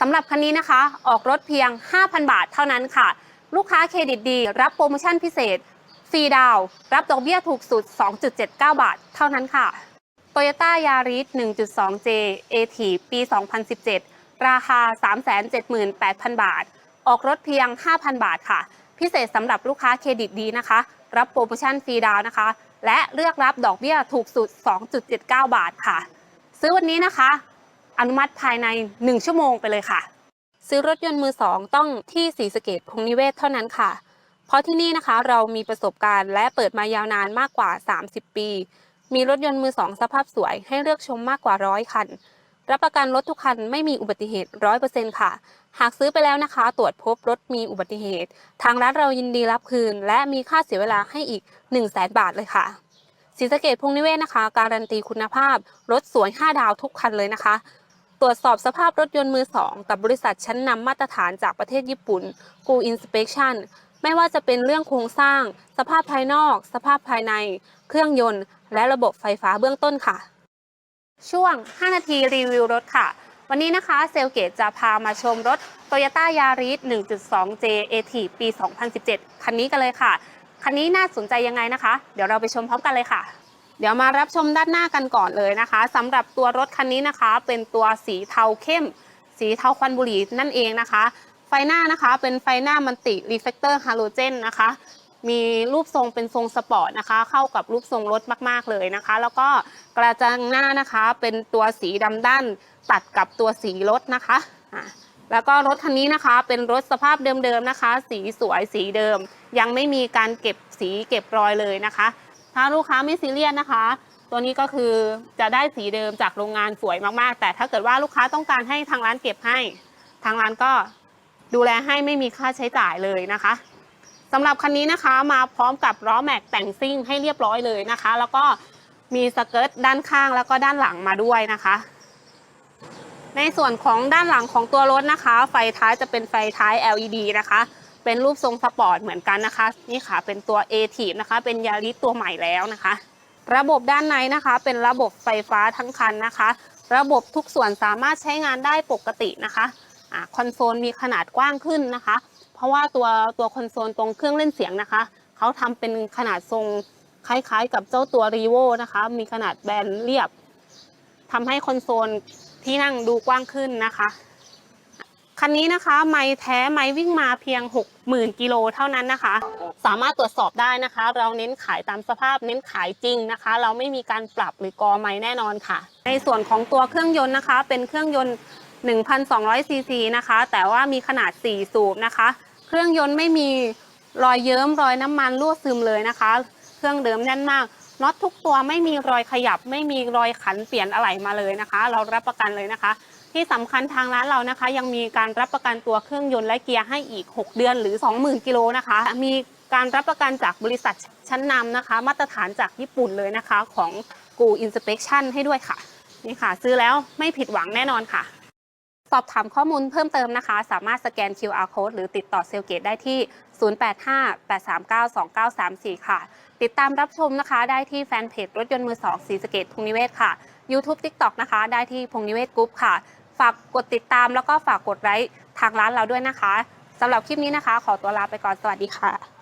สำหรับคันนี้นะคะ ออกรถเพียง 5,000 บาทเท่านั้นค่ะ ลูกค้าเครดิตดี รับโปรโมชั่นพิเศษ ฟรีดาว รับดอกเบี้ยถูกสุด 2.79 บาทเท่านั้นค่ะ Toyota Yaris 1.2J a t ปี 2017 ราคา 378,000 บาท ออกรถเพียง 5,000 บาทค่ะ พิเศษสำหรับลูกค้าเครดิตดีนะคะ รับโปรโมชั่นฟรีดาวนะคะ และเลือกรับดอกเบี้ยถูกสุด 2.79 บาทค่ะ ซื้อวันนี้นะคะ อนุมัติภายใน 1 ชั่วโมงไปเลยค่ะ ซื้อรถยนต์มือสองต้องที่สีสะเกตพงนิเวศเท่านั้นค่ะ เพราะที่นี่นะคะเรามีประสบการณ์และเปิดมายาวนานมากกว่า 30 ปี มีรถยนต์มือสองสภาพสวยให้เลือกชมมากกว่าร้อยคัน รับประกันรถทุกคันไม่มีอุบัติเหตุร้อยเปอร์เซ็นต์ค่ะ หากซื้อไปแล้วนะคะ ตรวจพบรถมีอุบัติเหตุ ทางร้านเรายินดีรับคืน และมีค่าเสียเวลาให้อีก 1 0 0 0 0แบาทเลยค่ะศรีสะเกดพงนิเวศนะคะ การันตีคุณภาพ รถสวย5ดาวทุกคันเลยนะคะ ตรวจสอบสภาพรถยนต์มือสองกับบริษัทชั้นนำมาตรฐานจากประเทศญี่ปุ่น Go Inspection ไม่ว่าจะเป็นเรื่องโครงสร้าง สภาพภายนอก สภาพภายใน เครื่องยนต์ และระบบไฟฟ้าเบื้องต้นค่ะ ช่วง 5 นาทีรีวิวรถค่ะ วันนี้นะคะเซลเกตจะพามาชมรถ Toyota Yaris 1.2J a t ปี 2017 คันนี้กันเลยค่ะ คันนี้น่าสนใจยังไงนะคะ เดี๋ยวเราไปชมพร้อมกันเลยค่ะ เดี๋ยวมารับชมด้านหน้ากันก่อนเลยนะคะสำหรับตัวรถคันนี้นะคะ เป็นตัวสีเทาเข้ม สีเทาควันบุหรี่นั่นเองนะคะ ไฟหน้านะคะเป็นไฟหน้ามันติรีเฟกเตอร์ฮาโลเจนนะคะมีรูปทรงเป็นทรงสปอร์ตนะคะ เข้ากับรูปทรงรถมากๆเลยนะคะ แล้วก็กระจังหน้านะคะเป็นตัวสีดำด้านตัดกับตัวสีรถนะคะอะแล้วก็รถคันนี้นะคะ เป็นรถสภาพเดิมๆนะคะ สีสวยสีเดิม ยังไม่มีการเก็บสีเก็บรอยเลยนะคะ ถ้าลูกค้าไม่ซีเรียสนะคะ ตัวนี้ก็คือจะได้สีเดิมจากโรงงานสวยมากๆ แต่ถ้าเกิดว่าลูกค้าต้องการให้ทางร้านเก็บให้ ทางร้านก็ดูแลให้ไม่มีค่าใช้จ่ายเลยนะคะสำหรับคันนี้นะคะมาพร้อมกับล้อแม็กแต่งซิ่งให้เรียบร้อยเลยนะคะ แล้วก็มีสเกิร์ตด้านข้างแล้วก็ด้านหลังมาด้วยนะคะ ในส่วนของด้านหลังของตัวรถนะคะ ไฟท้ายจะเป็นไฟท้าย LED นะคะ เป็นรูปทรงสปอร์ตเหมือนกันนะคะ นี่ค่ะเป็นตัว a t i นะคะ เป็นยาริสตัวใหม่แล้วนะคะ ระบบด้านในนะคะ เป็นระบบไฟฟ้าทั้งคันนะคะ ระบบทุกส่วนสามารถใช้งานได้ปกตินะคะอ่าคอนโซลมีขนาดกว้างขึ้นนะคะ เพราะว่าตัวตัวคอนโซลตรงเครื่องเล่นเสียงนะคะเขาทำเป็นขนาดทรงคล้ายๆ กับเจ้าตัว r ีโวนะคะ มีขนาดแบนเรียบทำให้คอนโซลที่นั่งดูกว้างขึ้นนะคะ คันนี้นะคะไม่แท้ไม่วิ่งมาเพียง 60,000กิโลเท่านั้นนะคะ สามารถตรวจสอบได้นะคะ เราเน้นขายตามสภาพเน้นขายจริงนะคะ เราไม่มีการปรับหรือกอไม้แน่นอนค่ะ ในส่วนของตัวเครื่องยนต์นะคะ เป็นเครื่องยนต์ 1,200ซีซีนะคะ แต่ว่ามีขนาด 4 สูบนะคะ เครื่องยนต์ไม่มีรอยเยิ้มรอยน้ำมันรั่วซึมเลยนะคะ เครื่องเดิมแน่นมากน็อตทุกตัวไม่มีรอยขยับ ไม่มีรอยขันเปลี่ยนอะไหล่มาเลยนะคะ เรารับประกันเลยนะคะ ที่สำคัญทางร้านเรานะคะ ยังมีการรับประกันตัวเครื่องยนต์และเกียร์ให้อีก 6 เดือนหรือ 20,000 กิโลนะคะ มีการรับประกันจากบริษัทชั้นนำนะคะ มาตรฐานจากญี่ปุ่นเลยนะคะ ของ Go Inspection ให้ด้วยค่ะนี่ค่ะ ซื้อแล้วไม่ผิดหวังแน่นอนค่ะ สอบถามข้อมูลเพิ่มเติมนะคะ สามารถสแกน QR code หรือติดต่อเซลเกตได้ที่ 0858392934 ค่ะ ติดตามรับชมนะคะได้ที่แฟนเพจรถยนต์มือสองสีสเกตพงนิเวศค่ะ YouTube TikTok นะคะ ได้ที่พงนิเวศกรุ๊ปค่ะ ฝากกดติดตามแล้วก็ฝากกดไลค์ทางร้านเราด้วยนะคะสำหรับคลิปนี้นะคะ ขอตัวลาไปก่อนสวัสดีค่ะ